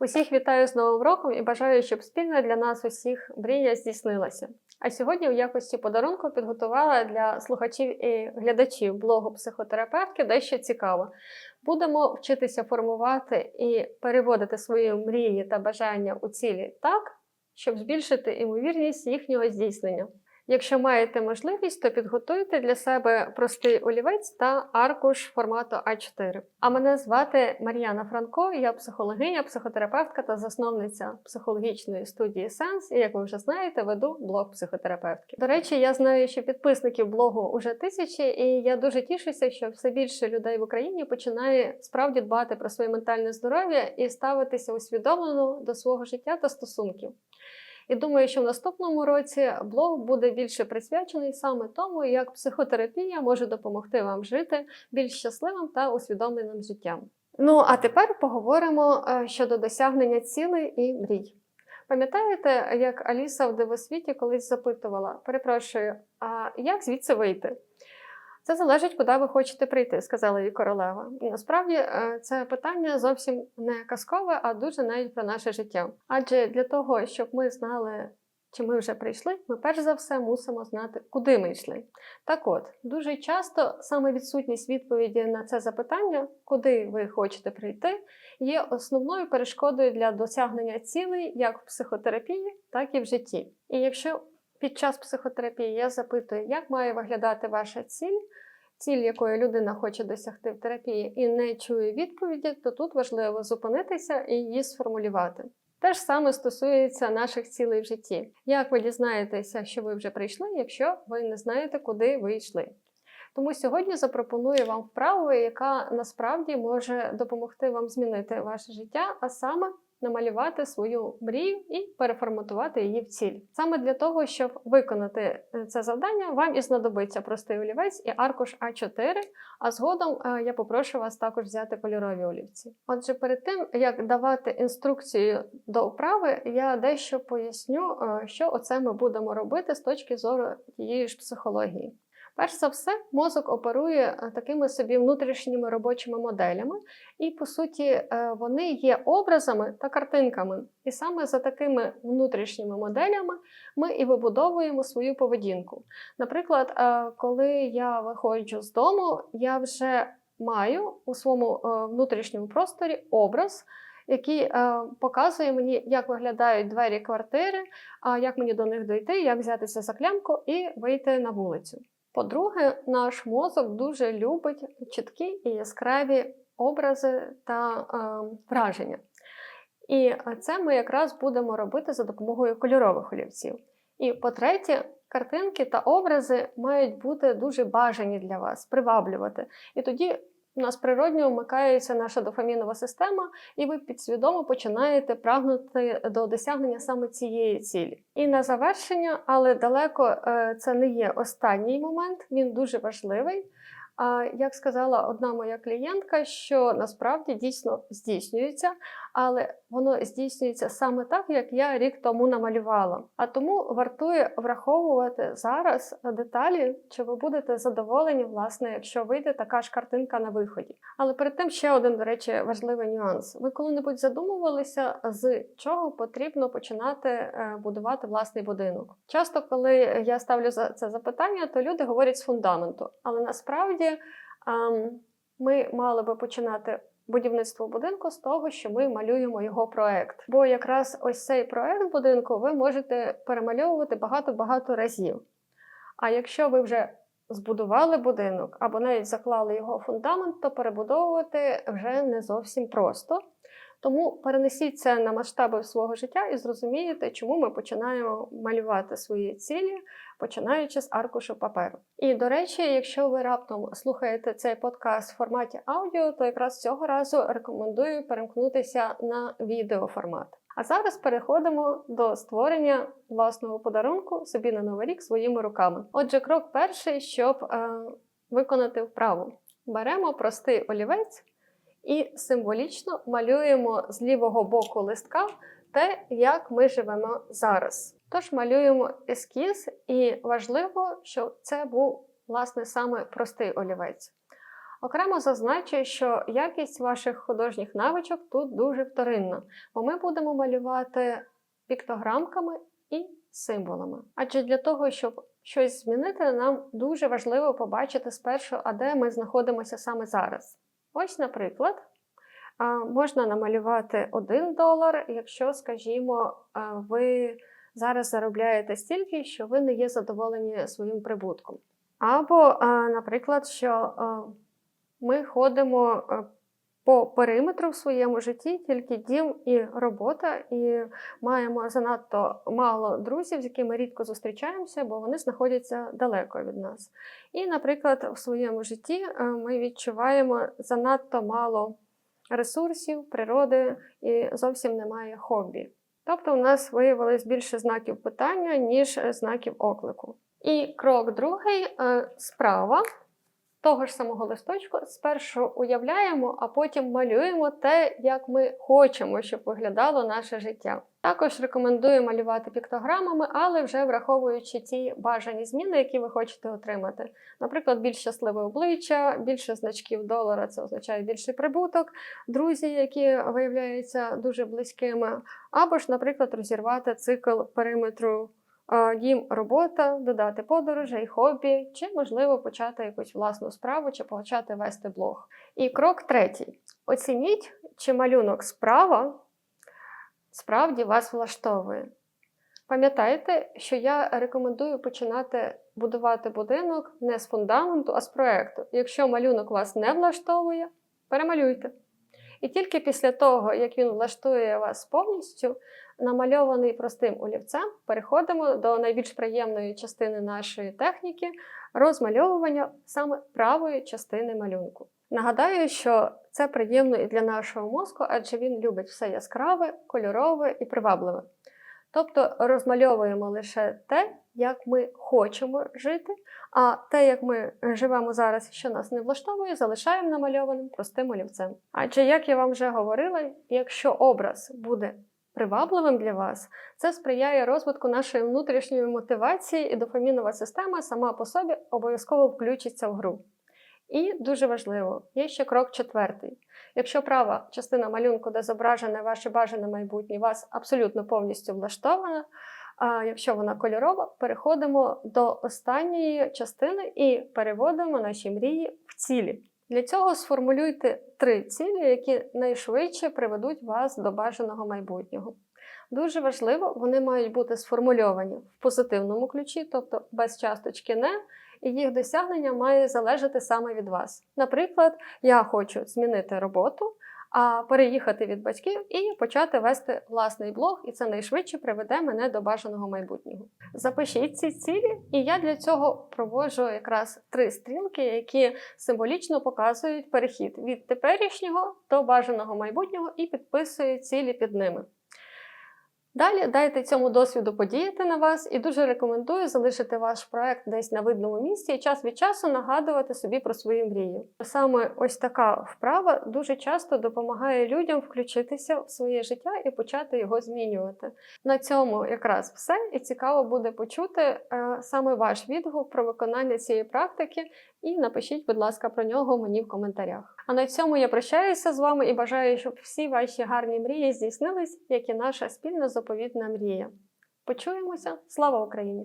Усіх вітаю з Новим роком і бажаю, щоб спільно для нас усіх мрія здійснилася. А сьогодні в якості подарунку підготувала для слухачів і глядачів блогу психотерапевтки дещо цікаве. Будемо вчитися формувати і переводити свої мрії та бажання у цілі так, щоб збільшити ймовірність їхнього здійснення. Якщо маєте можливість, то підготуйте для себе простий олівець та аркуш формату А4. А мене звати Мар'яна Франко, я психологиня, психотерапевтка та засновниця психологічної студії Сенс. І як ви вже знаєте, веду блог психотерапевтки. До речі, я знаю, що підписників блогу вже тисячі, і я дуже тішуся, що все більше людей в Україні починає справді дбати про своє ментальне здоров'я і ставитися усвідомлено до свого життя та стосунків. І думаю, що в наступному році блог буде більше присвячений саме тому, як психотерапія може допомогти вам жити більш щасливим та усвідомленим життям. Ну а тепер поговоримо е, щодо досягнення цілей і мрій. Пам'ятаєте, як Аліса в дивосвіті колись запитувала: перепрошую, а як звідси вийти? Це залежить, куди ви хочете прийти, сказала їй королева. І насправді е, це питання зовсім не казкове, а дуже навіть про наше життя. Адже для того, щоб ми знали, чи ми вже прийшли, ми перш за все мусимо знати, куди ми йшли. Так от, дуже часто саме відсутність відповіді на це запитання, куди ви хочете прийти, є основною перешкодою для досягнення цілей як в психотерапії, так і в житті. І якщо під час психотерапії я запитую, як має виглядати ваша ціль, ціль, якої людина хоче досягти в терапії, і не чує відповіді, то тут важливо зупинитися і її сформулювати. Те ж саме стосується наших цілей в житті. Як ви дізнаєтеся, що ви вже прийшли, якщо ви не знаєте, куди ви йшли? Тому сьогодні запропоную вам вправу, яка насправді може допомогти вам змінити ваше життя, а саме намалювати свою мрію і переформатувати її в ціль. Саме для того, щоб виконати е, це завдання, вам і знадобиться простий олівець і аркуш А4, а згодом е, я попрошу вас також взяти кольорові олівці. Отже, перед тим, як давати інструкцію до вправи, я дещо поясню, е, що оце ми будемо робити з точки зору тієї ж психології. Перш за все, мозок оперує е, такими собі внутрішніми робочими моделями, і, по суті, е, вони є образами та картинками. І саме за такими внутрішніми моделями ми і вибудовуємо свою поведінку. Наприклад, е, коли я виходжу з дому, я вже маю у своєму внутрішньому просторі образ. Який е, показує мені, як виглядають двері квартири, а як мені до них дойти, як взятися за клямку і вийти на вулицю. По-друге, наш мозок дуже любить чіткі і яскраві образи та е, враження. І це ми якраз будемо робити за допомогою кольорових олівців. І по-третє, картинки та образи мають бути дуже бажані для вас, приваблювати. І тоді у нас природньо вмикається наша дофамінова система, і ви підсвідомо починаєте прагнути до досягнення саме цієї цілі. І на завершення, але далеко е, це не є останній момент, він дуже важливий. А як сказала одна моя клієнтка, що насправді дійсно здійснюється, але воно здійснюється саме так, як я рік тому намалювала. А тому вартує враховувати зараз деталі, чи ви будете задоволені, власне, якщо вийде така ж картинка на виході. Але перед тим ще один, до речі, важливий нюанс. Ви коли-небудь задумувалися, з чого потрібно починати е, будувати власний будинок? Часто, коли я ставлю це запитання, то люди говорять з фундаменту, але насправді ми мали би починати будівництво будинку з того, що ми малюємо його проект. Бо якраз ось цей проект будинку ви можете перемальовувати багато-багато разів. А якщо ви вже збудували будинок або навіть заклали його фундамент, то перебудовувати вже не зовсім просто. Тому перенесіть це на масштаби свого життя і зрозумієте, чому ми починаємо малювати свої цілі, починаючи з аркушу паперу. І до речі, якщо ви раптом слухаєте цей подкаст в форматі аудіо, то якраз цього разу рекомендую перемкнутися на відеоформат. А зараз переходимо до створення власного подарунку собі на новий рік своїми руками. Отже, крок перший, щоб е, виконати вправу. Беремо простий олівець і символічно малюємо з лівого боку листка те, як ми живемо зараз. Тож малюємо ескіз, і важливо, щоб це був власне саме простий олівець. Окремо зазначу, що якість ваших художніх навичок тут дуже вторинна, бо ми будемо малювати піктограмками і символами. Адже для того, щоб щось змінити, нам дуже важливо побачити спершу, а де ми знаходимося саме зараз. Ось, наприклад, можна намалювати 1 долар, якщо, скажімо, ви зараз заробляєте стільки, що ви не є задоволені своїм прибутком. Або, наприклад, що ми ходимо по периметру в своєму житті, тільки дім і робота, і маємо занадто мало друзів, з якими рідко зустрічаємося, бо вони знаходяться далеко від нас. І, наприклад, в своєму житті е, ми відчуваємо занадто мало ресурсів, природи і зовсім немає хобі. Тобто, у нас виявилось більше знаків питання, ніж знаків оклику. І крок другий е, справа того ж самого листочку спершу уявляємо, а потім малюємо те, як ми хочемо, щоб виглядало наше життя. Також рекомендую малювати піктограмами, але вже враховуючи ті бажані зміни, які ви хочете отримати. Наприклад, більш щасливе обличчя, більше значків долара це означає більший прибуток, друзі, які виявляються дуже близькими, або ж, наприклад, розірвати цикл периметру дім, робота, додати подорожей, хобі, чи, можливо, почати якусь власну справу, чи почати вести блог. І крок третій: оцініть, чи малюнок справа справді вас влаштовує. Пам'ятайте, що я рекомендую починати будувати будинок не з фундаменту, а з проекту. Якщо малюнок вас не влаштовує, перемалюйте. І тільки після того, як він влаштує вас повністю, намальований простим олівцем, переходимо до найбільш приємної частини нашої техніки розмальовування саме правої частини малюнку. Нагадаю, що це приємно і для нашого мозку, адже він любить все яскраве, кольорове і привабливе. Тобто розмальовуємо лише те, як ми хочемо жити, а те, як ми живемо зараз, що нас не влаштовує, залишаємо намальованим простим олівцем. Адже, як я вам вже говорила, якщо образ буде привабливим для вас, це сприяє розвитку нашої внутрішньої мотивації, і дофамінова система сама по собі обов'язково включиться в гру. І дуже важливо, є ще крок четвертий. Якщо права частина малюнку, де зображене ваше бажане майбутнє, вас абсолютно повністю влаштована, а якщо вона кольорова, переходимо до останньої частини і переводимо наші мрії в цілі. Для цього сформулюйте три цілі, які найшвидше приведуть вас до бажаного майбутнього. Дуже важливо, вони мають бути сформульовані в позитивному ключі, тобто без часточки не, і їх досягнення має залежати саме від вас. Наприклад, я хочу змінити роботу, переїхати від батьків і почати вести власний блог, і це найшвидше приведе мене до бажаного майбутнього. Запишіть ці цілі, і я для цього проводжу якраз три стрілки, які символічно показують перехід від теперішнього до бажаного майбутнього і підписую цілі під ними. Далі дайте цьому досвіду подіяти на вас і дуже рекомендую залишити ваш проект десь на видному місці і час від часу нагадувати собі про свої мрії. Саме ось така вправа дуже часто допомагає людям включитися в своє життя і почати його змінювати. На цьому якраз все, і цікаво буде почути е, саме ваш відгук про виконання цієї практики. І напишіть, будь ласка, про нього мені в коментарях. А на цьому я прощаюся з вами і бажаю, щоб всі ваші гарні мрії здійснились, як і наша спільна заповітна мрія. Почуємося! Слава Україні!